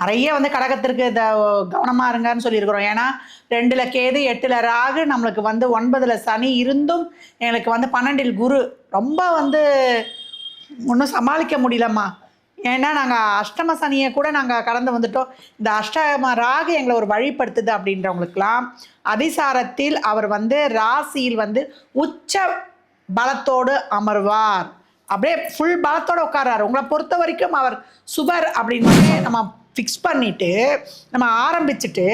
நிறைய வந்து கடகத்திற்கு இந்த கவனமாக இருங்கன்னு சொல்லியிருக்கிறோம். ஏன்னா ரெண்டில் கேது எட்டில் ராகு நம்மளுக்கு வந்து ஒன்பதில் சனி இருந்தும் எங்களுக்கு வந்து பன்னெண்டில் குரு. ரொம்ப வந்து ஒன்றும் சமாளிக்க முடியலம்மா. ஏன்னா நாங்கள் அஷ்டம சனியை கூட நாங்கள் கடந்து வந்துட்டோம். இந்த அஷ்டம ராகு எங்களை ஒரு வழிப்படுத்துது அப்படின்றவங்களுக்கெல்லாம் அதிசாரத்தில் அவர் வந்து ராசியில் வந்து உச்ச பலத்தோடு அமர்வார். அப்படியே ஃபுல் பலத்தோடு உட்கார்றாரு. உங்களை பொறுத்த வரைக்கும் அவர் சுபர் அப்படின்னு நம்ம ஃபிக்ஸ் பண்ணிவிட்டு நம்ம ஆரம்பிச்சுட்டு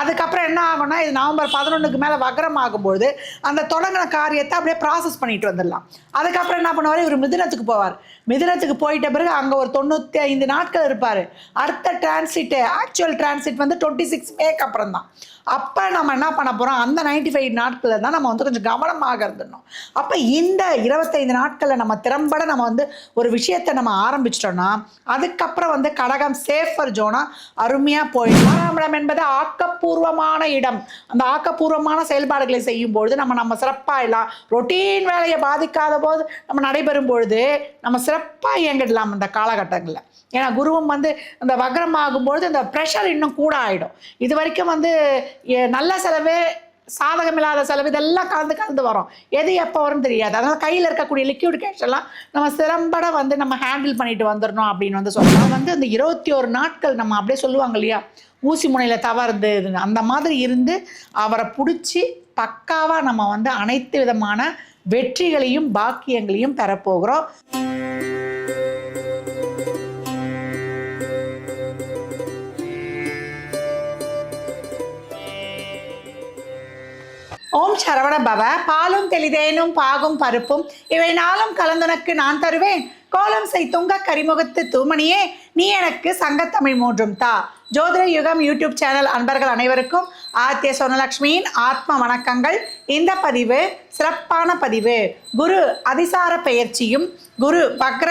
அதுக்கப்புறம் என்ன ஆகும்னா இது நவம்பர் பதினொன்றுக்கு மேலே வக்ரம் ஆகும்போது அந்த தொடங்கின காரியத்தை அப்படியே ப்ராசஸ் பண்ணிட்டு வந்துடலாம். அதுக்கப்புறம் என்ன பண்ணுவார்? இவர் மிதினத்துக்கு போவார். மிதினத்துக்கு போயிட்ட பிறகு அங்கே ஒரு தொண்ணூற்றி ஐந்து நாட்கள் இருப்பார். அடுத்த டிரான்சிட்டு ஆக்சுவல் டிரான்சிட் வந்து டுவெண்ட்டி சிக்ஸ் மேக்கு அப்புறம் தான் அப்போ நம்ம என்ன பண்ண போகிறோம் அந்த நைன்டி ஃபைவ் நாட்களில் தான் நம்ம வந்து கொஞ்சம் கவனமாக இருந்துடணும். அப்போ இந்த இருபத்தைந்து நாட்களில் நம்ம திறம்பட நம்ம வந்து ஒரு விஷயத்தை நம்ம ஆரம்பிச்சிட்டோம்னா அதுக்கப்புறம் வந்து கடகம் சேஃபர் செஞ்சோன்னா அருமையாக போயிடும். ஆறாம் என்பது ஆக்கப்பூர்வமான இடம். அந்த ஆக்கப்பூர்வமான செயல்பாடுகளை செய்யும் பொழுது நம்ம நம்ம சிறப்பாக எல்லாம் ரொட்டீன் வேலையை பாதிக்காத போது நம்ம நடைபெறும் பொழுது நம்ம சிறப்பாக இயங்கிடலாம் அந்த காலகட்டங்களில். ஏன்னா குருவும் வந்து அந்த வக்ரம் ஆகும்பொழுது அந்த ப்ரெஷர் இன்னும் கூட ஆகிடும் இது வரைக்கும் வந்து நல்ல செலவே சாதகமில்லாத செலவு இதெல்லாம் கலந்து கலந்து வரும். எது எப்போ வரும்னு தெரியாது. அதனால் கையில் இருக்கக்கூடிய லிக்விட் கேஷ் எல்லாம் நம்ம சிறம்பட வந்து நம்ம ஹேண்டில் பண்ணிட்டு வந்துடணும் அப்படின்னு வந்து சொல்லலாம் வந்து அந்த இருபத்தி ஒரு நாட்கள் நம்ம அப்படியே சொல்லுவாங்க இல்லையா? ஊசி முனையில் தவறுது அந்த மாதிரி இருந்து அவரை பிடிச்சி பக்காவாக நம்ம வந்து அனைத்து விதமான வெற்றிகளையும் பாக்கியங்களையும் பெறப்போகிறோம். ஓம் சரவண பவ பாலும் தெளிதேனும் பாகும் பருப்பும் இவை நாளும் கலந்துனக்கு நான் தருவேன். கோலம் செய் துங்க கரிமுகத்து தூமணியே நீ எனக்கு சங்கத்தமிழ் மூன்றும் தா. ஜோதிட யுகம் யூடியூப் சேனல் அன்பர்கள் அனைவருக்கும் ஆத்திய சொர்ணலக்ஷ்மியின் ஆத்ம வணக்கங்கள். இந்த பதிவு சிறப்பான பதிவு. குரு அதிசார பயிற்சியும் குரு வக்ர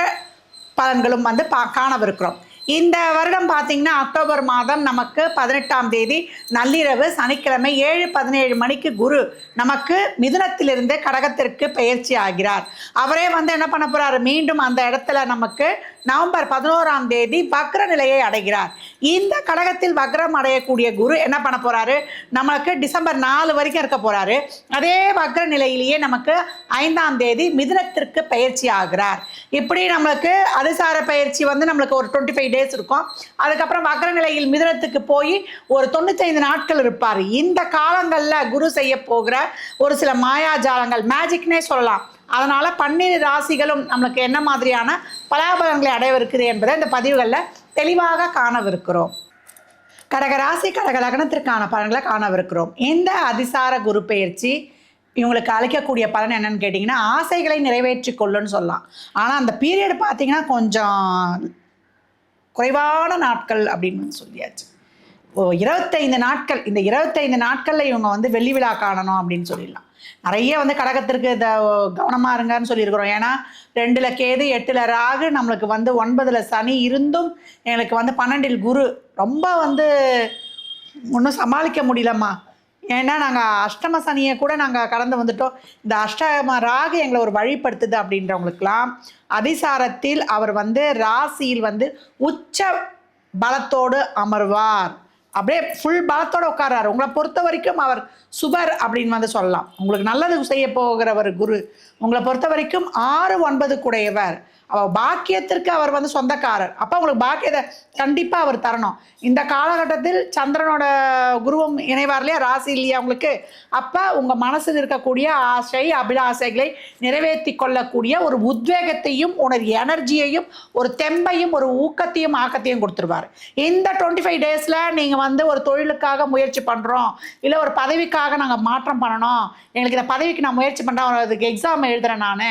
பலன்களும் வந்து பா காணவிருக்கிறோம். இந்த வருடம் பார்த்தீங்கன்னா அக்டோபர் மாதம் நமக்கு பதினெட்டாம் தேதி நள்ளிரவு சனிக்கிழமை ஏழு பதினேழு மணிக்கு குரு நமக்கு மிதுனத்திலிருந்து கடகத்திற்கு பயிற்சி ஆகிறார். அவரே வந்து என்ன பண்ண போறாரு? மீண்டும் அந்த இடத்துல நமக்கு நவம்பர் பதினோராம் தேதி வக்ர நிலையை அடைகிறார். இந்த கடகத்தில் வக்ரம் அடையக்கூடிய குரு என்ன பண்ண போறாரு? நமக்கு டிசம்பர் நாலு வரைக்கும் இருக்க போறாரு. அதே வக்ர நிலையிலேயே நமக்கு ஐந்தாம் தேதி மிதுனத்திற்கு பயிற்சி ஆகிறார். இப்படி நம்மளுக்கு அதிசார பயிற்சி வந்து நம்மளுக்கு ஒரு டுவெண்ட்டி ஃபைவ் டேஸ் இருக்கும். அதுக்கப்புறம் வக்ர நிலையில் மிதுனத்துக்கு போய் ஒரு தொண்ணூத்தைந்து நாட்கள் இருப்பார். இந்த காலங்களில் குரு செய்ய போகிற ஒரு சில மாயாஜாலங்கள் மேஜிக்னே சொல்லலாம். அதனால பன்னிரு ராசிகளும் நம்மளுக்கு என்ன மாதிரியான பலாபலன்களை அடையவிருக்குது என்பதை இந்த பதிவுகளில் தெளிவாக காணவிருக்கிறோம். கடக ராசி கடக லக்னத்திற்கான பலன்களை காணவிருக்கிறோம். இந்த அதிசார குரு பயிற்சி இவங்களுக்கு அளிக்கக்கூடிய பலன் என்னன்னு கேட்டிங்கன்னா ஆசைகளை நிறைவேற்றி கொள்ளுன்னு சொல்லலாம். ஆனால் அந்த பீரியட் பார்த்தீங்கன்னா கொஞ்சம் குறைவான நாட்கள் அப்படின்னு சொல்லியாச்சு. இருபத்தைந்து நாட்கள் இந்த இருபத்தைந்து நாட்களில் இவங்க வந்து வெள்ளி விழா காணணும் அப்படின்னு சொல்லிடலாம். நிறைய வந்து கடகத்திற்கு இதை கவனமாக இருங்கன்னு சொல்லியிருக்கிறோம். ஏன்னா ரெண்டில் கேது எட்டில் ராகு நம்மளுக்கு வந்து ஒன்பதில் சனி இருந்தும் எங்களுக்கு வந்து பன்னெண்டில் குரு. ரொம்ப வந்து ஒன்றும் சமாளிக்க முடியலம்மா. ஏன்னா நாங்கள் அஷ்டம சனியை கூட நாங்கள் கடந்து வந்துட்டோம். இந்த அஷ்டம ராகு எங்களை ஒரு வழிப்படுத்துது அப்படின்றவங்களுக்கெல்லாம் அதிசாரத்தில் அவர் வந்து ராசியில் வந்து உச்ச பலத்தோடு அமர்வார். அப்படியே ஃபுல் பலத்தோடு உட்காராரு உங்களை பொறுத்த வரைக்கும் அவர் சுபர் அப்படின்னு வந்து சொல்லலாம். உங்களுக்கு நல்லது செய்ய போகிறவர் குரு. உங்களை பொறுத்த வரைக்கும் ஆறு ஒன்பது குடையவர். அவர் பாக்கியத்திற்கு அவர் வந்து சொந்தக்காரர். அப்போ உங்களுக்கு பாக்கியத்தை கண்டிப்பாக அவர் தரணும். இந்த காலகட்டத்தில் சந்திரனோட குருவும் இணைவார் இல்லையா? ராசி இல்லையா உங்களுக்கு? அப்போ உங்கள் மனசில் இருக்கக்கூடிய ஆசை அபிலாசைகளை நிறைவேற்றி கொள்ளக்கூடிய ஒரு உத்வேகத்தையும் ஒரு எனர்ஜியையும் ஒரு தெம்பையும் ஒரு ஊக்கத்தையும் ஆக்கத்தையும் கொடுத்துருவார். இந்த டுவெண்ட்டி ஃபைவ் டேஸில் நீங்கள் வந்து ஒரு தொழிலுக்காக முயற்சி பண்ணுறோம் இல்லை ஒரு பதவிக்காக நாங்கள் மாற்றம் பண்ணணும். எங்களுக்கு இந்த பதவிக்கு நான் முயற்சி பண்ணுறேன் அதுக்கு எக்ஸாம் எழுதுறேன் நான்.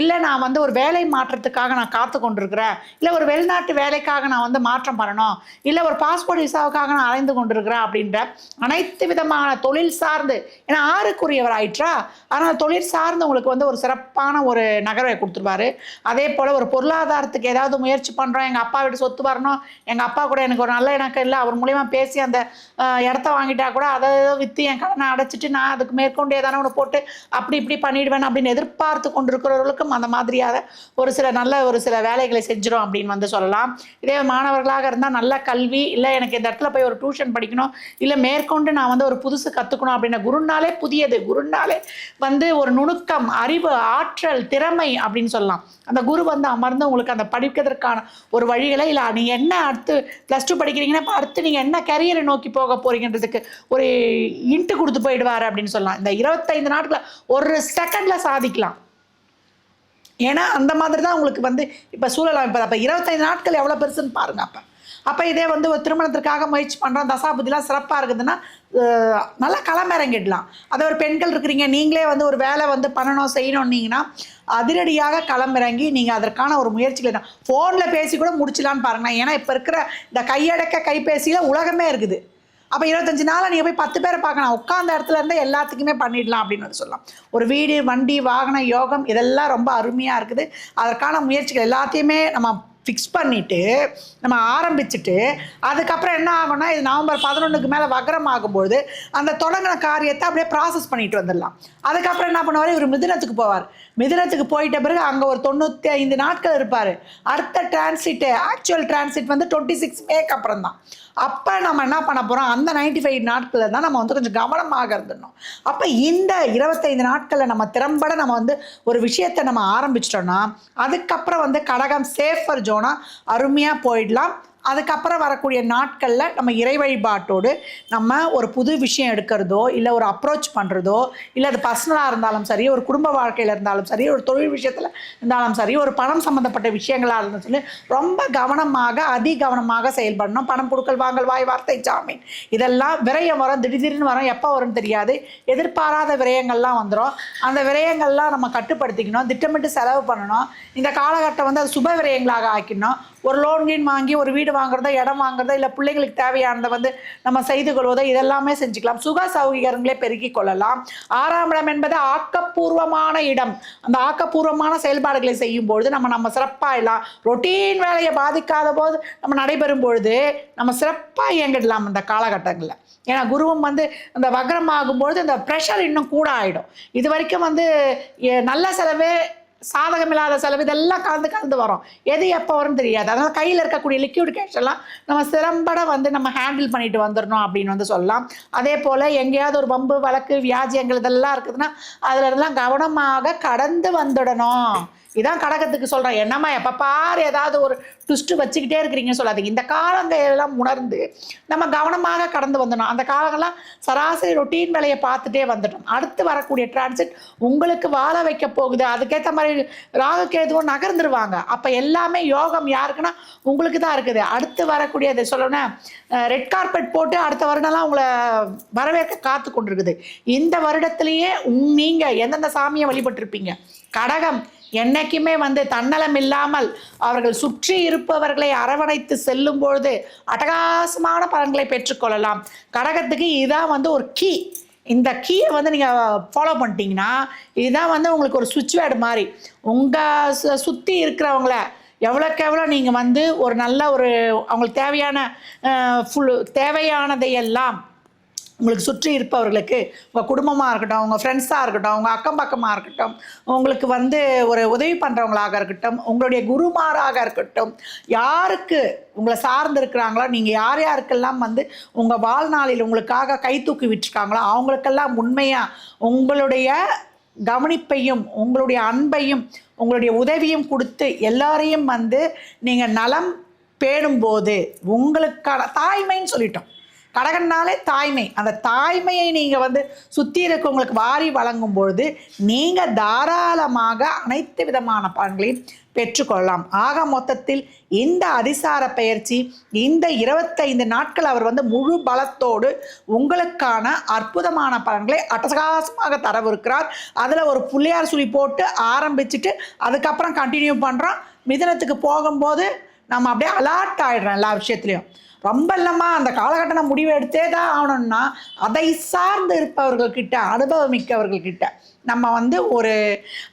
இல்லை நான் வந்து ஒரு வேலை மாற்றத்துக்கு விசாவுக்காக நான் காத்து கொண்டிருக்கிறேன். இல்லை ஒரு வெளிநாட்டு வேலைக்காக நான் வந்து மாற்றம் பண்ணணும். இல்லை ஒரு பாஸ்போர்ட் விசாவுக்காக நான் அலைந்து கொண்டிருக்கிறேன் அப்படின்ற அனைத்து விதமான தொழில் சார்ந்து ஏன்னா ஆறுக்குரியவர் ஆயிற்றா? ஆனால் தொழில் சார்ந்து உங்களுக்கு வந்து ஒரு சிறப்பான ஒரு நகர்வை கொடுத்துருவாரு. அதே போல் ஒரு பொருளாதாரத்துக்கு ஏதாவது முயற்சி பண்ணுறோம் எங்கள் அப்பா வீட்டு சொத்து வரணும் எங்கள் அப்பா கூட எனக்கு ஒரு நல்ல இணக்கம் இல்லை அவர் மூலியமாக பேசி அந்த இடத்த வாங்கிட்டா கூட அதை ஏதோ விற்று என் கடனை அடைச்சிட்டு நான் அதுக்கு மேற்கொண்டு ஏதான ஒன்று போட்டு அப்படி இப்படி பண்ணிடுவேன் அப்படின்னு எதிர்பார்த்து கொண்டிருக்கிறவர்களுக்கும் அந்த மாதிரியாக ஒரு சில நல்ல நல்ல ஒரு சில வேலைகளை செஞ்சிடும் அப்படின்னு வந்து சொல்லலாம். இதே மாணவர்களாக இருந்தால் நல்ல கல்வி இல்லை எனக்கு இந்த இடத்துல போய் ஒரு டியூஷன் படிக்கணும் இல்லை மேற்கொண்டு நான் வந்து ஒரு புதுசு கற்றுக்கணும் அப்படின்னா குருனாலே புதியது. குருனாலே வந்து ஒரு நுணுக்கம் அறிவு ஆற்றல் திறமை அப்படின்னு சொல்லலாம். அந்த குரு வந்து அமர்ந்து உங்களுக்கு அந்த படிக்கிறதுக்கான ஒரு வழிகளை இல்லை நீங்கள் என்ன அடுத்து ப்ளஸ் டூ படிக்கிறீங்கன்னா இப்போ அடுத்து நீங்கள் என்ன கரியரை நோக்கி போக போறீங்கன்றதுக்கு ஒரு இன்ட்டு கொடுத்து போயிடுவார் அப்படின்னு சொல்லலாம். இந்த இருபத்தைந்து நாட்களில் ஒரு செகண்டில் சாதிக்கலாம். ஏன்னா அந்த மாதிரி தான் உங்களுக்கு வந்து இப்போ சூழல் அமைப்பது. அப்போ இருபத்தைந்து நாட்கள் எவ்வளோ பெருசுன்னு பாருங்க அப்போ. அப்போ இதே வந்து ஒரு திருமணத்திற்காக முயற்சி பண்ணுறோம் தசாபுத்திலாம் சிறப்பாக இருக்குதுன்னா நல்லா களமிறங்கிடலாம் அதை ஒரு பெண்கள் இருக்கிறீங்க நீங்களே வந்து ஒரு வேலை வந்து பண்ணணும் செய்யணுன்னீங்கன்னா அதிரடியாக களமிறங்கி நீங்கள் அதற்கான ஒரு முயற்சிகளை தான். ஃபோனில் பேசி கூட முடிச்சலான்னு பாருங்களேன். ஏன்னா இப்போ இருக்கிற இந்த கையடக்க கைபேசியில் உலகமே இருக்குது. அப்போ இருபத்தஞ்சு நாளாக நீங்கள் போய் பத்து பேரை பார்க்கலாம் உட்காந்த இடத்துல இருந்து எல்லாத்துக்குமே பண்ணிடலாம் அப்படின்னு வந்து சொல்லலாம். ஒரு வீடு வண்டி வாகனம் யோகம் இதெல்லாம் ரொம்ப அருமையாக இருக்குது. அதற்கான முயற்சிகள் எல்லாத்தையுமே நம்ம ஃபிக்ஸ் பண்ணிவிட்டு நம்ம ஆரம்பிச்சுட்டு அதுக்கப்புறம் என்ன ஆகும்னா இது நவம்பர் பதினொன்றுக்கு மேலே வக்ரம் ஆகும்போது அந்த தொடங்கின காரியத்தை அப்படியே ப்ராசஸ் பண்ணிட்டு வந்துடலாம். அதுக்கப்புறம் என்ன பண்ணுவார்? இவர் மிதினத்துக்கு போவார். மிதனத்துக்கு போயிட்ட பிறகு அங்கே ஒரு தொண்ணூற்றி ஐந்து நாட்கள் இருப்பார். அடுத்த டிரான்சிட்டு ஆக்சுவல் டிரான்சிட் வந்து டுவெண்ட்டி சிக்ஸ் மேக்கு அப்புறம் தான் அப்போ நம்ம என்ன பண்ண போகிறோம் அந்த நைன்டி ஃபைவ் நாட்களில் தான் நம்ம வந்து கொஞ்சம் கவனமாக இருந்துடணும். அப்போ இந்த இருபத்தைந்து நாட்களில் நம்ம திறம்பட நம்ம வந்து ஒரு விஷயத்தை நம்ம ஆரம்பிச்சிட்டோம்னா அதுக்கப்புறம் வந்து கடகம் சேஃபர் ஜோனாக அருமையாக போயிடலாம். அதுக்கப்புறம் வரக்கூடிய நாட்களில் நம்ம இறை வழிபாட்டோடு நம்ம ஒரு புது விஷயம் எடுக்கிறதோ இல்லை ஒரு அப்ரோச் பண்ணுறதோ இல்லை அது பர்சனலாக இருந்தாலும் சரி ஒரு குடும்ப வாழ்க்கையில் இருந்தாலும் சரி ஒரு தொழில் விஷயத்தில் இருந்தாலும் சரி ஒரு பணம் சம்மந்தப்பட்ட விஷயங்களாக இருந்தாலும் சொல்லி ரொம்ப கவனமாக அதி கவனமாக செயல்படணும். பணம் கொடுக்கல் வாங்கல் வாய் வார்த்தை ஜாமீன். இதெல்லாம் விரயம் வரும் திடீர்னு வரும் எப்போ வரும்னு தெரியாது. எதிர்பாராத விரயங்கள்லாம் வந்துடும் அந்த விரயங்கள்லாம் நம்ம கட்டுப்படுத்திக்கணும் திட்டமிட்டு செலவு பண்ணணும். இந்த காலகட்டம் வந்து அது சுப விரயங்களாக ஆக்கிடணும். ஒரு லோன் கீன் வாங்கி ஒரு வீடு வாங்குறதோ இடம் வாங்குறதோ இல்லை பிள்ளைங்களுக்கு தேவையானதை வந்து நம்ம செய்து கொள்வதோ இதெல்லாமே செஞ்சுக்கலாம். சுக சௌகரியங்களே பெருக்கிக் கொள்ளலாம். ஆறாம் இடம் என்பது ஆக்கப்பூர்வமான இடம். அந்த ஆக்கப்பூர்வமான செயல்பாடுகளை செய்யும் பொழுது நம்ம நம்ம சிறப்பாகலாம் ரொட்டீன் வேலையை பாதிக்காத போது நம்ம நடைபெறும் பொழுது நம்ம சிறப்பாக இயங்கிடலாம் இந்த காலகட்டங்களில். ஏன்னா குருவும் வந்து அந்த வக்ரம் ஆகும்பொழுது அந்த ப்ரெஷர் இன்னும் கூட ஆகிடும் இது வரைக்கும் வந்து நல்ல செலவே சாதகமில்லாத செலவு இதெல்லாம் கலந்து கலந்து வரும். எது எப்போ வரும்னு தெரியாது. அதனால் கையில் இருக்கக்கூடிய லிக்யூட் கேஷெல்லாம் நம்ம சிறம்பட வந்து நம்ம ஹேண்டில் பண்ணிட்டு வந்துடணும் அப்படின்னு வந்து சொல்லலாம். அதே போல் எங்கேயாவது ஒரு பம்பு வழக்கு வியாஜியங்கள் இதெல்லாம் இருக்குதுன்னா அதில் இருந்தெல்லாம் கவனமாக கடந்து வந்துடணும். இதான் கடகத்துக்கு சொல்கிறேன் என்னம்மா எப்போ பார் ஏதாவது ஒரு ட்விஸ்ட்டு வச்சுக்கிட்டே இருக்கிறீங்கன்னு சொல்லாதீங்க. இந்த காலங்கள் எல்லாம் உணர்ந்து நம்ம கவனமாக கடந்து வந்துடணும். அந்த காலங்கள்லாம் சராசரி ரொட்டீன் வேலையை பார்த்துட்டே வந்துட்டோம். அடுத்து வரக்கூடிய டிரான்சிட் உங்களுக்கு வாழ வைக்க போகுது. அதுக்கேற்ற மாதிரி ராகுகேதுவும் நகர்ந்துருவாங்க. அப்போ எல்லாமே யோகம் யாருக்குன்னா உங்களுக்கு தான் இருக்குது. அடுத்து வரக்கூடிய அதை சொல்லணும்னா ரெட் கார்பெட் போட்டு அடுத்த வருடம்லாம் உங்களை வரவேற்க காத்து கொண்டிருக்குது. இந்த வருடத்திலேயே நீங்கள் எந்தெந்த சாமியை வழிபட்டிருப்பீங்க? கடகம். என்னைக்குமே வந்து தன்னலம் இல்லாமல் அவர்கள் சுற்றி இருப்பவர்களை அரவணைத்து செல்லும் பொழுது அட்டகாசமான பலன்களை பெற்றுக்கொள்ளலாம். கடகத்துக்கு இதுதான் வந்து ஒரு கீ இந்த கீயை வந்து நீங்கள் ஃபாலோ பண்ணிட்டீங்கன்னா இதுதான் வந்து உங்களுக்கு ஒரு சுவிட்ச் வேர்டு மாதிரி. உங்கள் சுற்றி இருக்கிறவங்கள எவ்வளோக்கு எவ்வளோ நீங்கள் வந்து ஒரு நல்ல ஒரு அவங்களுக்கு தேவையான ஃபுல் தேவையானதையெல்லாம் உங்களுக்கு சுற்றி இருப்பவர்களுக்கு உங்கள் குடும்பமாக இருக்கட்டும் உங்கள் ஃப்ரெண்ட்ஸாக இருக்கட்டும் உங்கள் அக்கம் பக்கமாக இருக்கட்டும் உங்களுக்கு வந்து ஒரு உதவி பண்ணுறவங்களாக இருக்கட்டும் உங்களுடைய குருமாராக இருக்கட்டும் யாருக்கு உங்களை சார்ந்து இருக்கிறாங்களோ நீங்கள் யார் யாருக்கெல்லாம் வந்து உங்கள் வாழ்நாளில் உங்களுக்காக கை தூக்கி விட்டுருக்காங்களோ அவங்களுக்கெல்லாம் உண்மையாக உங்களுடைய கவனிப்பையும் உங்களுடைய அன்பையும் உங்களுடைய உதவியும் கொடுத்து எல்லாரையும் வந்து நீங்கள் நலம் பேணும்போது உங்களுக்கான தாய்மைன்னு சொல்லிட்டோம். கடகன்னாலே தாய்மை. அந்த தாய்மையை நீங்கள் வந்து சுற்றி இருக்கவங்களுக்கு வாரி வழங்கும் பொழுது நீங்கள் தாராளமாக அனைத்து விதமான பலன்களையும் பெற்றுக்கொள்ளலாம். ஆக மொத்தத்தில் இந்த அதிசார பயிற்சி இந்த இருபத்தைந்து நாட்கள் அவர் வந்து முழு பலத்தோடு உங்களுக்கான அற்புதமான பலன்களை அட்டகாசமாக தரவிருக்கிறார். அதில் ஒரு புள்ளியார் சுழி போட்டு ஆரம்பிச்சுட்டு அதுக்கப்புறம் கண்டினியூ பண்ணுறோம் மிதனத்துக்கு போகும்போது நம்ம அப்படியே அலர்ட் ஆகிடுறோம் எல்லா விஷயத்துலையும். ரொம்ப இல்லைம்மா அந்த காலகட்டம் நான் முடிவு எடுத்தே தான் ஆகணும்னா அதை சார்ந்து இருப்பவர்கள்கிட்ட அனுபவமிக்கவர்கள்கிட்ட நம்ம வந்து ஒரு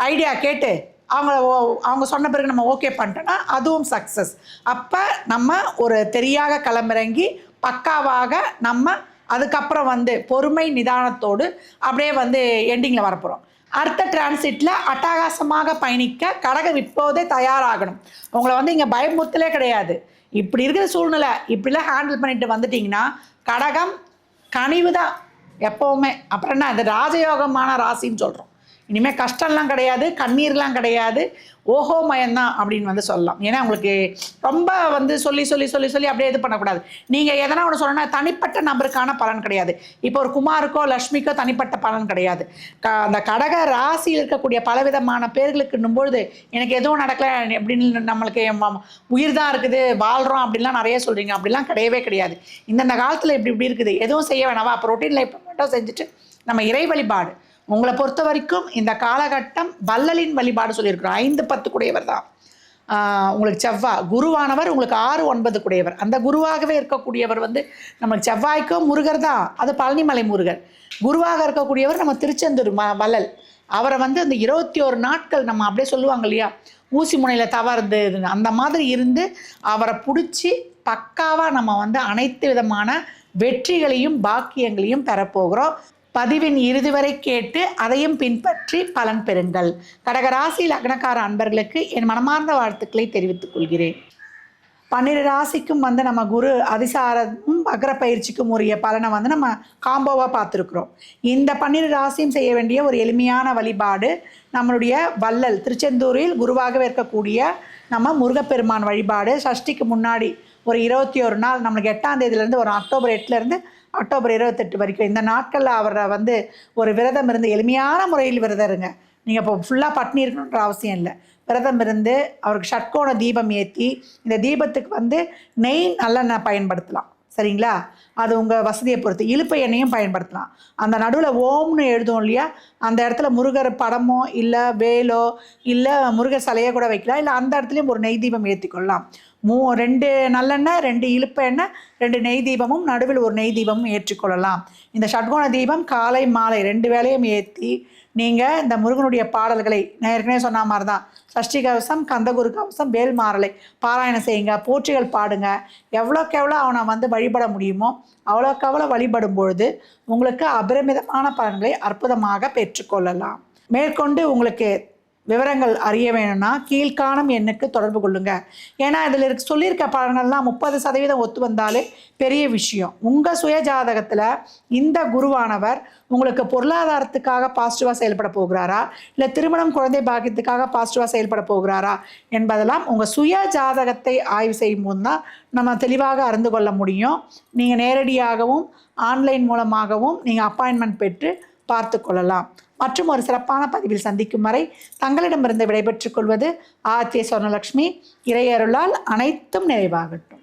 ஐடியா கேட்டு அவங்க ஓ- அவங்க சொன்ன பிறகு நம்ம ஓகே பண்ணிட்டோன்னா அதுவும் சக்ஸஸ் அப்போ நம்ம ஒரு தெரியாக களமிறங்கி பக்காவாக நம்ம அதுக்கப்புறம் வந்து பொறுமை நிதானத்தோடு அப்படியே வந்து எண்டிங்கில் வரப்போகிறோம் அடுத்த டிரான்சிட்டில் அட்டகாசமாக பயணிக்க கடகம் இப்போதே தயாராகணும். உங்களை வந்து இங்கே பயமுறுத்தலே கிடையாது. இப்படி இருக்கிற சூழ்நிலை இப்படிலாம் ஹேண்டில் பண்ணிட்டு வந்துட்டிங்கன்னா கடகம் கனிவு தான் எப்போவுமே. அப்புறம் என்ன இந்த ராஜயோகமான ராசின்னு சொல்கிறோம் இனிமேல் கஷ்டம்லாம் கிடையாது கண்ணீர்லாம் கிடையாது. ஓஹோ மயம்தான் அப்படின்னு வந்து சொல்லலாம். ஏன்னா உங்களுக்கு ரொம்ப வந்து சொல்லி சொல்லி சொல்லி சொல்லி அப்படியே இது பண்ணக்கூடாது. நீங்கள் எதனா ஒன்று சொல்லணும்னா தனிப்பட்ட நபருக்கான பலன் கிடையாது. இப்போ ஒரு குமாருக்கோ லக்ஷ்மிக்கோ தனிப்பட்ட பலன் கிடையாது. க அந்த கடக ராசியில் இருக்கக்கூடிய பலவிதமான பேர்களுக்கு பொழுது எனக்கு எதுவும் நடக்கலை அப்படின்னு நம்மளுக்கு உயிர் தான் இருக்குது வாழ்கிறோம் அப்படின்லாம் நிறைய சொல்கிறீங்க அப்படிலாம் கிடையவே கிடையாது. இந்தந்த காலத்தில் இப்படி இப்படி இருக்குது. எதுவும் செய்ய வேணாவா அப்போ ரொட்டீன் லைஃப் மட்டும் செஞ்சுட்டு நம்ம இறை வழிபாடு. உங்களை பொறுத்த வரைக்கும் இந்த காலகட்டம் வள்ளலின் வழிபாடு சொல்லியிருக்கிறோம். ஐந்து பத்து குடையவர் தான் உங்களுக்கு செவ்வாய் குருவானவர் உங்களுக்கு ஆறு ஒன்பது குடையவர் அந்த குருவாகவே இருக்கக்கூடியவர் வந்து நம்மளுக்கு செவ்வாய்க்கோ முருகர் தான். அது பழனிமலை முருகர். குருவாக இருக்கக்கூடியவர் நம்ம திருச்செந்தூர் ம வள்ளல். அவரை வந்து அந்த இருபத்தி ஒரு நாட்கள் நம்ம அப்படியே சொல்லுவாங்க இல்லையா? ஊசி முனையில் தவறுது அந்த மாதிரி இருந்து அவரை பிடிச்சி பக்காவாக நம்ம வந்து அனைத்து விதமான வெற்றிகளையும் பாக்கியங்களையும் பெறப்போகிறோம். பதிவின் இறுதி வரை கேட்டு அதையும் பின்பற்றி பலன் பெறுங்கள். கடகராசி லக்னக்கார அன்பர்களுக்கு என் மனமார்ந்த வாழ்த்துக்களை தெரிவித்துக் கொள்கிறேன். பன்னிரு ராசிக்கும் வந்து நம்ம குரு அதிசாரமும் அக்ர பயிற்சிக்கும் உரிய பலனை வந்து நம்ம காம்போவாக பார்த்துருக்குறோம். இந்த பன்னிரு ராசியும் செய்ய வேண்டிய ஒரு எளிமையான வழிபாடு நம்மளுடைய வள்ளல் திருச்செந்தூரில் குருவாகவே இருக்கக்கூடிய நம்ம முருகப்பெருமான் வழிபாடு. சஷ்டிக்கு முன்னாடி ஒரு இருபத்தி ஒரு நாள் நம்மளுக்கு எட்டாம் தேதியிலேருந்து ஒரு அக்டோபர் எட்டுலேருந்து அக்டோபர் இருபத்தெட்டு வரைக்கும். இந்த நாட்களில் அவரை வந்து ஒரு விரதம் இருந்து எளிமையான முறையில் விரதம் இருங்க நீங்கள் இப்போ ஃபுல்லாக பட்னி இருக்கணுன்ற அவசியம் இல்லை. விரதம் இருந்து அவருக்கு ஷட்கோண தீபம் ஏற்றி இந்த தீபத்துக்கு வந்து நெய் நல்லெண்ணெய் பயன்படுத்தலாம். சரிங்களா? அது உங்கள் வசதியை பொறுத்து. இழுப்பை எண்ணெயும் பயன்படுத்தலாம். அந்த நடுவில் ஓம்னு எழுதும் இல்லையா? அந்த இடத்துல முருகர் படமோ இல்லை வேலோ இல்லை முருகர் சிலையோ கூட வைக்கலாம். இல்லை அந்த இடத்துலையும் ஒரு நெய் தீபம் ஏற்றிக்கொள்ளலாம் மூ ரெண்டு நல்லெண்ணெய் ரெண்டு இழுப்ப எண்ணெய் ரெண்டு நெய் தீபமும் நடுவில் ஒரு நெய் தீபமும் ஏற்றிக்கொள்ளலாம். இந்த ஷட்கோண தீபம் காலை மாலை ரெண்டு வேலையும் ஏற்றி நீங்கள் இந்த முருகனுடைய பாடல்களை நான் ஏற்கனவே சொன்ன மாதிரி தான் சஷ்டி கவசம் கந்தகுரு கவசம் வேல் மாறலை பாராயணம் செய்யுங்க போற்றிகள் பாடுங்க. எவ்வளோக்கு எவ்வளோ அவனை வந்து வழிபட முடியுமோ அவ்வளோக்கு அவ்வளோ வழிபடும் பொழுது உங்களுக்கு அபரிமிதமான பலன்களை அற்புதமாக பெற்றுக்கொள்ளலாம். மேற்கொண்டு உங்களுக்கு விவரங்கள் அறிய வேணும்னா கீழ்காணும் எண்ணுக்கு தொடர்பு கொள்ளுங்க. ஏன்னா இதில் இருக்க சொல்லியிருக்க பலன்கள்லாம் முப்பது சதவீதம் ஒத்து வந்தாலே பெரிய விஷயம். உங்கள் சுய ஜாதகத்தில் இந்த குருவானவர் உங்களுக்கு பொருளாதாரத்துக்காக பாசிட்டிவாக செயல்பட போகிறாரா? இல்லை திருமணம் குழந்தை பாக்கியத்துக்காக பாசிட்டிவாக செயல்பட போகிறாரா? என்பதெல்லாம் உங்கள் சுய ஜாதகத்தை ஆய்வு செய்யும் போது தான் நம்ம தெளிவாக அறிந்து கொள்ள முடியும். நீங்கள் நேரடியாகவும் ஆன்லைன் மூலமாகவும் நீங்கள் அப்பாயின்மெண்ட் பெற்று பார்த்து கொள்ளலாம். மற்றும் ஒரு சிறப்பான பதிவில் சந்திக்கும் வரை தங்களிடமிருந்து விடைபெற்றுக் கொள்வது ஆர்த்திய சொர்ணலக்ஷ்மி. இறையருளால் அனைத்தும் நிறைவாகட்டும்.